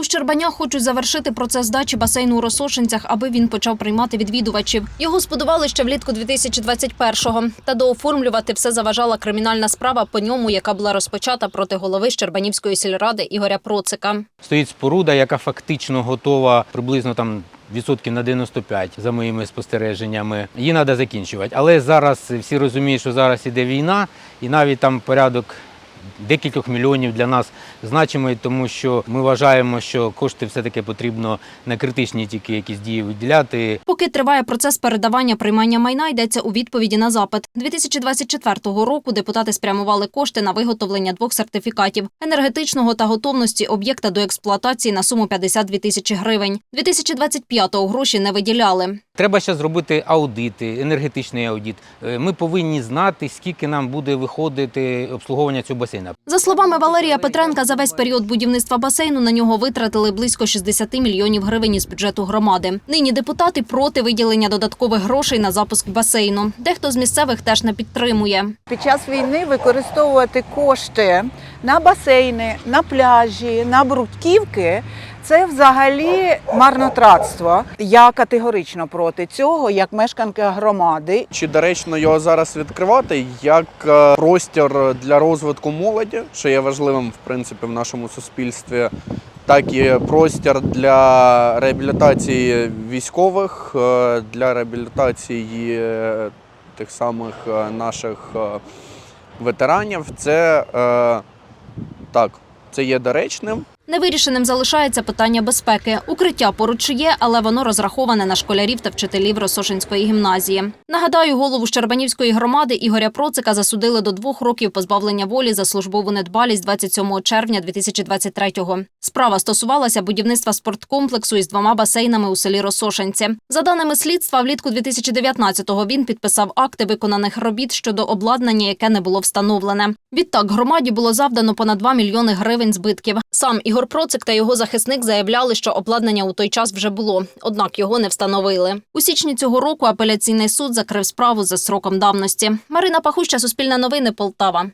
У Щербанях хочуть завершити процес здачі басейну у Росошинцях, аби він почав приймати відвідувачів. Його збудували ще влітку 2021-го. Та дооформлювати все заважала кримінальна справа по ньому, яка була розпочата проти голови Щербанівської сільради Ігоря Процика. Стоїть споруда, яка фактично готова приблизно там відсотків на 95 за моїми спостереженнями. Її треба закінчувати. Але зараз всі розуміють, що зараз іде війна, і навіть там порядок декількох мільйонів для нас значимий, тому що ми вважаємо, що кошти все-таки потрібно на критичні тільки якісь дії виділяти. Поки триває процес передавання приймання майна, йдеться у відповіді на запит. 2024 року депутати спрямували кошти на виготовлення двох сертифікатів енергетичного та готовності об'єкта до експлуатації на суму 52 тисячі гривень. 2025-го гроші не виділяли. Треба ще зробити аудити, енергетичний аудит. Е, Ми повинні знати, скільки нам буде виходити обслуговування цього басейна. За словами Валерія Петренка, за весь період будівництва басейну на нього витратили близько 60 мільйонів гривень із бюджету громади. Нині депутати проти виділення додаткових грошей на запуск басейну. Дехто з місцевих теж не підтримує. Під час війни використовувати кошти на басейни, на пляжі, на бруківки це взагалі марнотратство. Я категорично проти цього, як мешканка громади. Чи доречно його зараз відкривати як е, простір для розвитку молоді, що є важливим в принципі в нашому суспільстві, так і простір для реабілітації військових, е, для реабілітації е, тих самих наших ветеранів. Це так, це є доречним. Невирішеним залишається питання безпеки. Укриття поруч є, але воно розраховане на школярів та вчителів Росошинської гімназії. Нагадаю, голову Щербанівської громади Ігоря Процика засудили до двох років позбавлення волі за службову недбалість 27 червня 2023-го. Справа стосувалася будівництва спорткомплексу із двома басейнами у селі Росошинці. За даними слідства, влітку 2019-го він підписав акти виконаних робіт щодо обладнання, яке не було встановлене. Відтак громаді було завдано понад 2 мільйони гривень збитків. Сам Ігор Процик та його захисник заявляли, що обладнання у той час вже було, однак його не встановили. У січні цього року апеляційний суд закрив справу за сроком давності. Марина Пахуща, Суспільне новини, Полтава.